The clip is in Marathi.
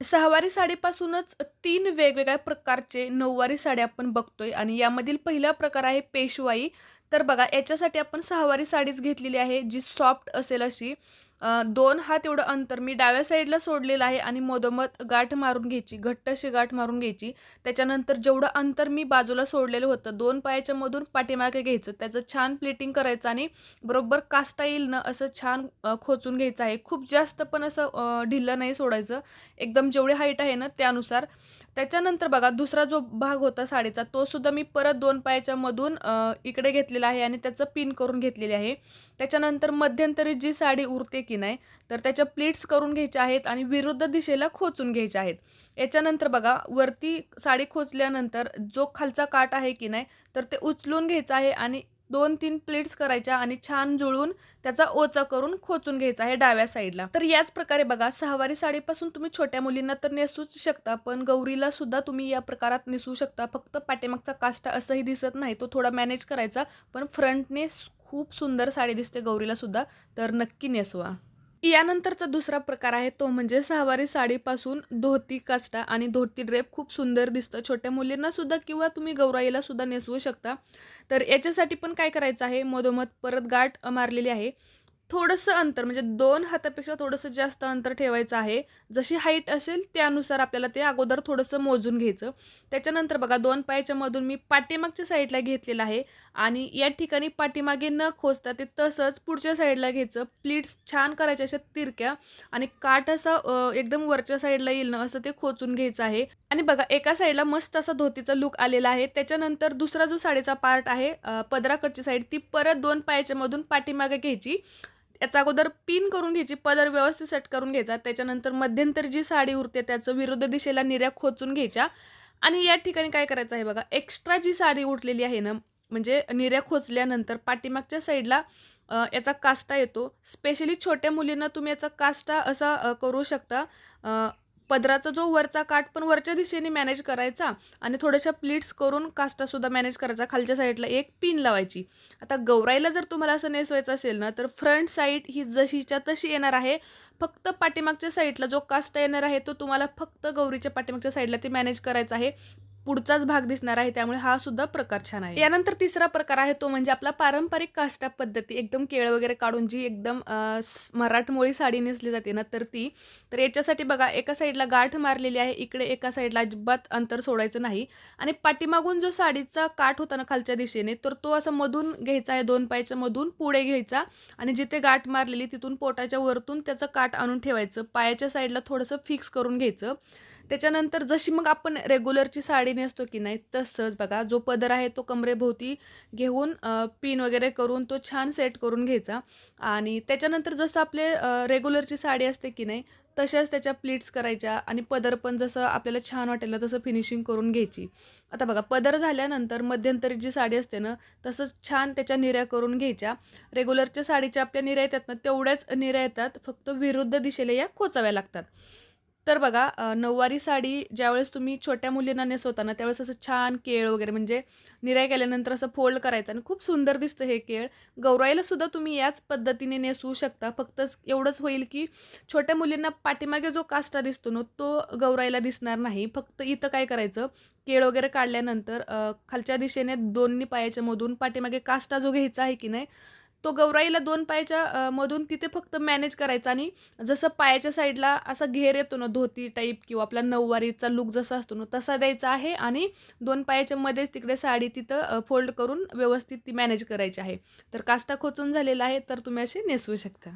सहावारी साडीपासूनच तीन वेगवेगळ्या प्रकारचे नऊवारी साड्या आपण बघतोय आणि यामधील पहिला प्रकार आहे पेशवाई. तर बघा याच्यासाठी आपण सहावारी साडीच घेतलेली आहे जी सॉफ्ट असेल अशी. दोन हात एवढं अंतर मी डाव्या साईडला सोडलेलं आहे आणि मधोमध गाठ मारून घ्यायची घट्ट अशी गाठ मारून घ्यायची. त्याच्यानंतर जेवढं अंतर मी बाजूला सोडलेलं होतं दोन पायाच्या मधून पाठीमागे घ्यायचं. त्याचं छान प्लेटिंग करायचं आणि बरोबर कास्टा येईल ना असं छान खोचून घ्यायचं आहे. खूप जास्त पण असं ढिल्लं नाही सोडायचं. एकदम जेवढी हाईट आहे ना त्यानुसार. त्याच्यानंतर बघा दुसरा जो भाग होता साडीचा तो सुद्धा मी परत दोन पायाच्या मधून इकडे घेतलेला आहे आणि त्याचं पिन करून घेतलेले आहे. त्याच्यानंतर मध्यंतरी जी साडी उरते की नाही तर त्याच्या प्लीट्स करून घ्यायच्या आहेत आणि विरुद्ध दिशेला खोचून घ्यायच्या आहेत. याच्यानंतर बघा वरती साडी खोचल्यानंतर जो खालचा काट आहे की नाही तर ते उचलून घ्यायचा आहे आणि दोन तीन प्लेट्स करायच्या आणि छान जुळून त्याचा ओचा करून खोचून घ्यायचा आहे डाव्या साईडला. तर याच प्रकारे बघा सहावारी साडीपासून तुम्ही छोट्या मुलींना तर नेसूच शकता पण गौरीला सुद्धा तुम्ही या प्रकारात नेसू शकता. फक्त पाठीमागचा काष्टा असंही दिसत नाही तो थोडा मॅनेज करायचा पण फ्रंटने खूप सुंदर साडी दिसते गौरीला सुद्धा तर नक्की नेसवा. यानंतरचा दुसरा प्रकार आहे तो म्हणजे सहावारी साडीपासून धोती काष्टा आणि धोती ड्रेप. खूप सुंदर दिसतं छोट्या मुलींना सुद्धा किंवा तुम्ही गौराईला सुद्धा नेसवू शकता. तर याच्यासाठी पण काय करायचं आहे मधोमध परत गाठ मारलेली आहे. थोडंसं अंतर म्हणजे दोन हातापेक्षा थोडंसं जास्त अंतर ठेवायचं आहे. जशी हाईट असेल त्यानुसार आपल्याला ते अगोदर थोडंसं मोजून घ्यायचं. त्याच्यानंतर बघा दोन पायाच्या मधून मी पाठीमागच्या साईडला घेतलेलं आहे आणि या ठिकाणी पाठीमागे न खोचता ते तसंच पुढच्या साईडला घ्यायचं. प्लीट्स छान करायच्या अशा तिरक्या आणि काठ असा एकदम वरच्या साईडला येईल ना असं ते खोचून घ्यायचं आहे. आणि बघा एका साईडला मस्त असा धोतीचा लुक आलेला आहे. त्याच्यानंतर दुसरा जो साडीचा पार्ट आहे पदराकडची साईड ती परत दोन पायाच्या मधून पाठीमागे घ्यायची. याचा अगोदर पिन करून घ्यायची पदर व्यवस्थित सेट करून घ्यायचा त्याच्यानंतर मध्यंतर जी साडी उरते त्याचं विरुद्ध दिशेला निर्या खोचून घ्यायच्या. आणि या ठिकाणी काय करायचं आहे बघा एक्स्ट्रा जी साडी उरलेली आहे ना म्हणजे निर्या खोचल्यानंतर पाठीमागच्या साईडला याचा कास्टा येतो. स्पेशली छोट्या मुलींना तुम्ही याचा कास्टा असा करू शकता. पदराचा जो वरचा काठ पण वरच्या दिशेने मॅनेज करायचा आणि थोड्याशा प्लीट्स करून कास्टासुद्धा मॅनेज करायचा. खालच्या साईडला एक पिन लावायची. आता गौराईला जर तुम्हाला असं नेसवायचं असेल ना तर फ्रंट साईड ही जशीच्या तशी येणार आहे. फक्त पाठीमागच्या साईडला जो कास्ट येणार आहे तो तुम्हाला फक्त गौरीच्या पाठीमागच्या साईडला ते मॅनेज करायचा आहे. पुढचाच भाग दिसणार आहे त्यामुळे हा सुद्धा प्रकार छान आहे. यानंतर तिसरा प्रकार आहे तो म्हणजे आपला पारंपरिक काष्टा पद्धती. एकदम केळ वगैरे काढून जी एकदम मराठमोळी साडी नेसली जाते ना तर ती तर याच्यासाठी बघा एका साईडला गाठ मारलेली आहे इकडे एका साईडला अजिबात अंतर सोडायचं नाही. आणि पाठीमागून जो साडीचा काठ होता ना खालच्या दिशेने तर तो असं मधून घ्यायचा आहे दोन पायच्या मधून पुढे घ्यायचा. आणि जिथे गाठ मारलेली तिथून पोटाच्या वरतून त्याचं काठ आणून ठेवायचं. पायाच्या साईडला थोडंसं फिक्स करून घ्यायचं. त्याच्यानंतर जशी मग आपण रेग्युलरची साडी नेसतो की नाही तसंच बघा जो पदर आहे तो कमरेभोवती घेऊन पिन वगैरे करून तो छान सेट करून घ्यायचा. आणि त्याच्यानंतर जसं आपले रेग्युलरची साडी असते की नाही तशाच त्याच्या प्लीट्स करायच्या आणि पदर पण जसं आपल्याला छान वाटेल ना तसं फिनिशिंग करून घ्यायची. आता बघा पदर झाल्यानंतर मध्यंतरी जी साडी असते ना तसंच छान त्याच्या निऱ्या करून घ्यायच्या. रेग्युलरच्या साडीच्या आपल्या निऱ्या येतात ना तेवढ्याच निऱ्या येतात फक्त विरुद्ध दिशेला या खोचाव्या लागतात. तर बघा नऊवारी साडी ज्यावेळेस तुम्ही छोट्या मुलींना नेसवता ना त्यावेळेस असं छान केळ वगैरे म्हणजे निराय केल्यानंतर असं फोल्ड करायचं आणि खूप सुंदर दिसतं हे केळ. गौराईला सुद्धा तुम्ही याच पद्धतीने नेसवू शकता. फक्त एवढंच होईल की छोट्या मुलींना पाठीमागे जो काष्टा दिसतो ना तो गौराईला दिसणार नाही. फक्त इथं काय करायचं केळ वगैरे काढल्यानंतर खालच्या दिशेने दोन्ही पायाच्या मधून पाठीमागे काष्टा जो घ्यायचा आहे की नाही तो गौराईला दोन पायाच्या मधून तिथे फक्त मॅनेज करायचा आणि जसं पायाच्या साईडला असा घेर येतो ना धोती टाईप किंवा आपला नऊवारीचा लुक जसा असतो ना तसा द्यायचा आहे आणि दोन पायाच्या मध्येच तिकडे साडी तिथं फोल्ड करून व्यवस्थित ती मॅनेज करायची आहे. तर काष्टा खोचून झालेला आहे तर तुम्ही असे नेसवू शकता.